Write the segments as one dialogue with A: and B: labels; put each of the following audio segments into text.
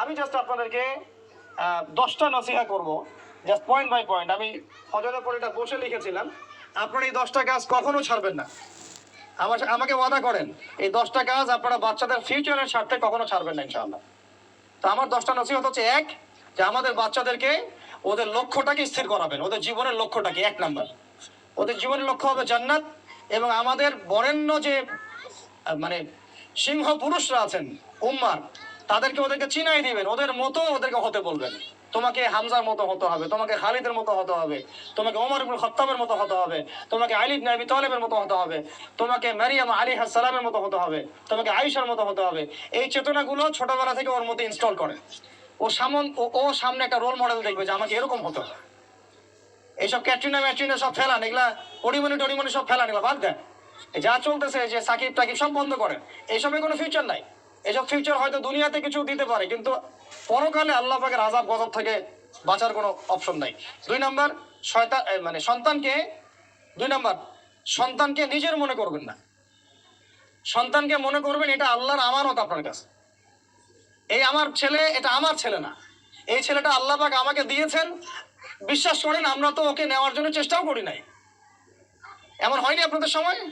A: আমি জাস্ট আপনাদেরকে দশটা নসিহা করব জাস্ট পয়েন্ট বাই পয়েন্ট আমি ফজরের পরে এটা বসে লিখেছিলাম, আপনারা এই দশটা কাজ কখনো ছাড়বেন না। আমার আমাকে ওয়াদা করেন, এই দশটা কাজ আপনারা বাচ্চাদের ফিউচারের স্বার্থে কখনো ছাড়বেন না, ইনশাআল্লাহ। তো আমার দশটা নসিহত হচ্ছে এক, যে আমাদের বাচ্চাদেরকে ওদের লক্ষ্যটাকে স্থির করাবেন, ওদের জীবনের লক্ষ্যটাকে, এক নাম্বার। ওদের জীবনের লক্ষ্য হবে জান্নাত এবং আমাদের বরেণ্য যে মানে সিংহ পুরুষরা আছেন, উম্মার তাদেরকে ওদেরকে চিনাই দিবেন। ওদের মতো ওদেরকে হতে বলবেন। তোমাকে হামজার মতো হতে হবে, তোমাকে খালিদের মতো হতে হবে, তোমাকে ওমর ইবনুল খত্তাবের মতো হতে হবে, তোমাকে আলী ইবনে আবি তালেবের মতো হতে হবে, তোমাকে মারিয়াম আলী সালামের মতো হতে হবে, তোমাকে আয়েশার মতো হতে হবে। এই চেতনাগুলো ছোটবেলা থেকে ওর মতো ইনস্টল করে। ও সামন ও- সামনে একটা রোল মডেল দেখবে যে আমাকে এরকম হতে হবে। এইসব ক্যাটরিনা ম্যাটরিনা সব ফেলান, এগুলা পরিমণি টরিমণি সব ফেলান, এগুলা বাদ দেন। যা চলতেছে যে সাকিব টাকিব সব বন্ধ করেন। এইসবে কোনো ফিউচার নাই। এসব ফিউচার হয়তো দুনিয়াতে কিছু দিতে পারে কিন্তু পরকালে আল্লাহ পাকের আজাব গজব থেকে বাঁচার কোনো অপশন নাই। দুই নাম্বার শয়তান এ, মানে সন্তানকে দুই নাম্বার সন্তানকে নিজের মনে করবেন না। সন্তানকে মনে করবেন এটা আল্লাহর আমানত আপনার কাছে। এই আমার ছেলে এটা আমার ছেলে না। এই ছেলেটা আল্লাহ পাক আমাকে দিয়েছেন। বিশ্বাস করেন আমরা তো ওকে নেওয়ার জন্য চেষ্টাও করি নাই। এমন হয়নি আপনাদের সময়?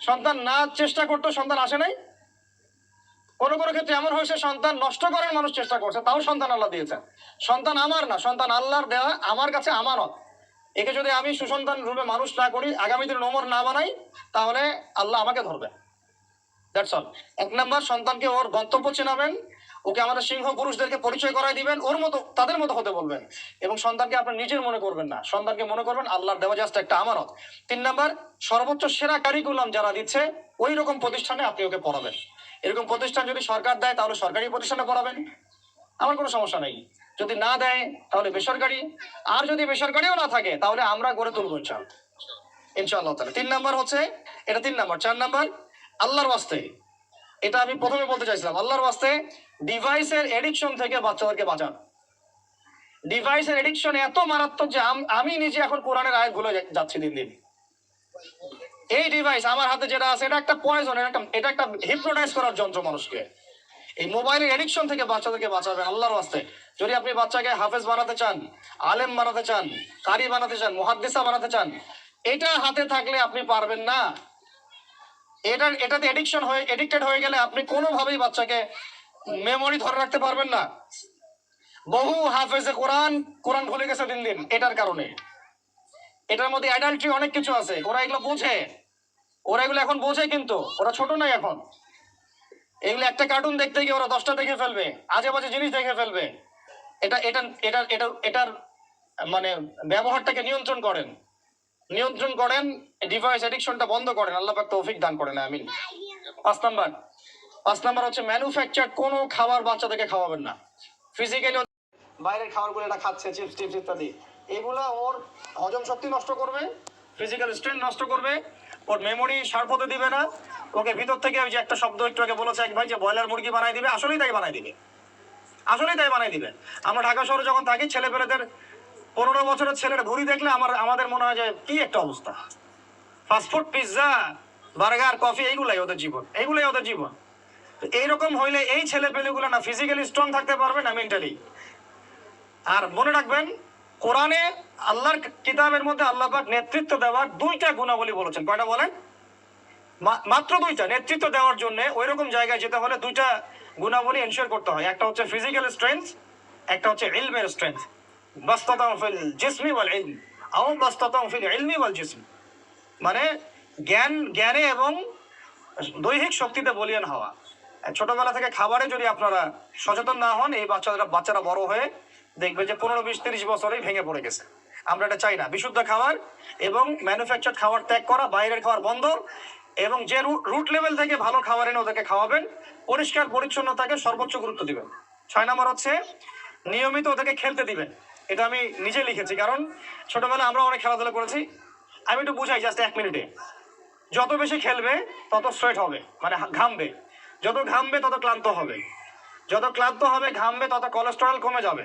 A: সন্তান না চেষ্টা করতো সন্তান আসে নাই? কোনো কোনো ক্ষেত্রে এমন হয়েছে সন্তান নষ্ট করার মানুষ চেষ্টা করছে, তাও সন্তান আল্লাহ দিয়েছেন। সন্তান আমার না, সন্তান আল্লাহর দেওয়া আমার কাছে আমানত। একে যদি আমি সুসন্তান রূপে মানুষ না করি আগামী দিনে নোমর না বানাই, তাহলে আল্লাহ আমাকে ধরবে দ্যাটস অল এক নম্বর, সন্তানকে ওর গন্তব্য চেনাবেন ওকে আমাদের সিংহ পুরুষদেরকে পরিচয় করাই দিবেন, ওর মতো, তাদের মতো হতে বলবেন। এবং সন্তানকে আপনার নিজের মনে করবেন না। সন্তানকে মনে করবেন, আল্লাহর দেওয়া জাস্ট একটা আমানত। তিন নাম্বার, সর্বোচ্চ সেরা কারিকুলাম যারা দিচ্ছে, ওই রকম প্রতিষ্ঠানে আপনি ওকে পড়াবেন। এরকম প্রতিষ্ঠান যদি সরকার দেয়, তাহলে সরকারি প্রতিষ্ঠানে পড়াবেন। আমার কোনো সমস্যা নেই। যদি না দেয়, তাহলে বেসরকারি। আর যদি বেসরকারিও না থাকে, তাহলে আমরা গড়ে তুলবো ইনশাল্লাহ ইনশাআল্লাহ তাহলে তিন নাম্বার হচ্ছে, এটা তিন নাম্বার। চার নাম্বার, আল্লাহর ওয়াস্তে। এটা আমি প্রথমে বলতে চাইছিলাম। আল্লাহর ওয়াস্তে ডিভাইসের এডিকশন থেকে বাচ্চাদেরকে বাঁচান। ডিভাইসের এডিকশন এত মারাত্মক যে আমি নিজে এখন কোরআনের আয়াত ভুলে যাচ্ছি দিন দিন। এই ডিভাইস আমার হাতে যেটা আছে, এটা একটা পয়জন এটা এটা একটা হিপনোটাইজ করার যন্ত্র মানুষকে। এই মোবাইলের এডিকশন থেকে বাচ্চাদেরকে বাঁচাবেন আল্লাহর বাস্তে যদি আপনি বাচ্চাকে হাফেজ বানাতে চান, আলেম বানাতে চান, কারি বানাতে চান, মুহাদ্দিসা বানাতে চান, এটা হাতে থাকলে আপনি পারবেন না। এটা এটাতে এডিকশন হয়ে এডিক্টেড হয়ে গেলে আপনি কোনোভাবেই বাচ্চাকে মেমোরি ধরে রাখতে পারবেন না। বহু হাফেজে কোরআন কোরআন ভুলে গেছে দিন দিন, এটার কারণে। এটার মধ্যে অ্যাডাল্ট্রি অনেক কিছু আছে, ওরা এগুলো বোঝে। ওরা এগুলো এখন বোঝে কিন্তু, ওরা ছোট নাই এখন। এগুলো একটা কার্টুন দেখতে গিয়ে ওরা দশটা দেখে ফেলবে আজে বাজে জিনিস দেখে ফেলবে। এটা এটা এটা এটা, এটার মানে ব্যবহারটাকে নিয়ন্ত্রণ করেন। নিয়ন্ত্রণ করেন ডিভাইস এডিকশনটা বন্ধ করেন, আল্লাহ পাক তৌফিক দান করেন, আমিন। পাঁচ নাম্বার পাঁচ নাম্বার হচ্ছে ম্যানুফ্যাকচার কোনো খাবার বাচ্চাদেরকে খাওয়াবেন না। ফিজিক্যালি বাইরের খাবারগুলো এটা খাচ্ছে চিপস টিপস ইত্যাদি। এগুলো ওর হজম শক্তি নষ্ট করবে ফিজিক্যাল স্ট্রেন নষ্ট করবে, ওর মেমোরি শার্প হতে দিবে না। ওকে ভিতর থেকে ওই যে একটা শব্দ একটু আগে বলেছে এক ভাই যে ব্রয়লার মুরগি বানাই দিবে, আসলেই তাই বানাই দিবে। আসলেই তাই বানাই দিবে। আমরা ঢাকা শহরে যখন থাকি ছেলে পেলেদের পনেরো বছরের ছেলের ভুড়ি দেখলে আমার, আমাদের মনে হয় যে কি একটা অবস্থা। ফাস্টফুড পিৎজা বার্গার কফি এইগুলাই ওদের জীবন, এইগুলাই ওদের জীবন। এইরকম হইলে এই ছেলে পেলেগুলো না ফিজিক্যালি স্ট্রং থাকতে পারবে না মেন্টালি আর মনে রাখবেন, কোরআনে আল্লাহর কিতাবের মধ্যে আল্লাহ পাক নেতৃত্ব দেওয়ার দুইটা গুণাবলী বলেছেন। কয়টা বলেন? মাত্র দুইটা। নেতৃত্ব দেওয়ার জন্য ওই রকম জায়গায় যেতে হলে দুইটা গুণাবলী এনশিওর করতে হয়। একটা হচ্ছে ফিজিক্যাল স্ট্রেংথ একটা হচ্ছে ইলমের স্ট্রেংথ বাস্তাতাম ফিল জিসমি ওয়াল ইলম, আও বাস্তাতাম ফিল ইলমি ওয়াল জিসম। মানে জ্ঞান, জ্ঞানে এবং দৈহিক শক্তিতে বলিয়ান হওয়া। ছোটবেলা থেকে খাবারে যদি আপনারা সচেতন না হন, এই বাচ্চারা বাচ্চারা বড় হয়ে দেখবে যে পনেরো বিশ তিরিশ বছরেই ভেঙে পড়ে গেছে। আমরা এটা চাই না। বিশুদ্ধ খাবার এবং ম্যানুফ্যাকচার খাবার ত্যাগ করা, বাইরের খাবার বন্ধ এবং যে রুট লেভেল থেকে ভালো খাবার এনে ওদেরকে খাওয়াবেন, পরিষ্কার পরিচ্ছন্নতাকে সর্বোচ্চ গুরুত্ব দিবেন। ছয় নম্বর হচ্ছে, নিয়মিত ওদেরকে খেলতে দিবেন। এটা আমি নিজে লিখেছি, কারণ ছোটবেলায় আমরা অনেক খেলাধুলা করেছি। আমি একটু বুঝাই জাস্ট এক মিনিটে। যত বেশি খেলবে, তত সোয়েট হবে মানে ঘামবে। যত ঘামবে, তত ক্লান্ত হবে। যত ক্লান্ত হবে, ঘামবে, তত কোলেস্টেরল কমে যাবে।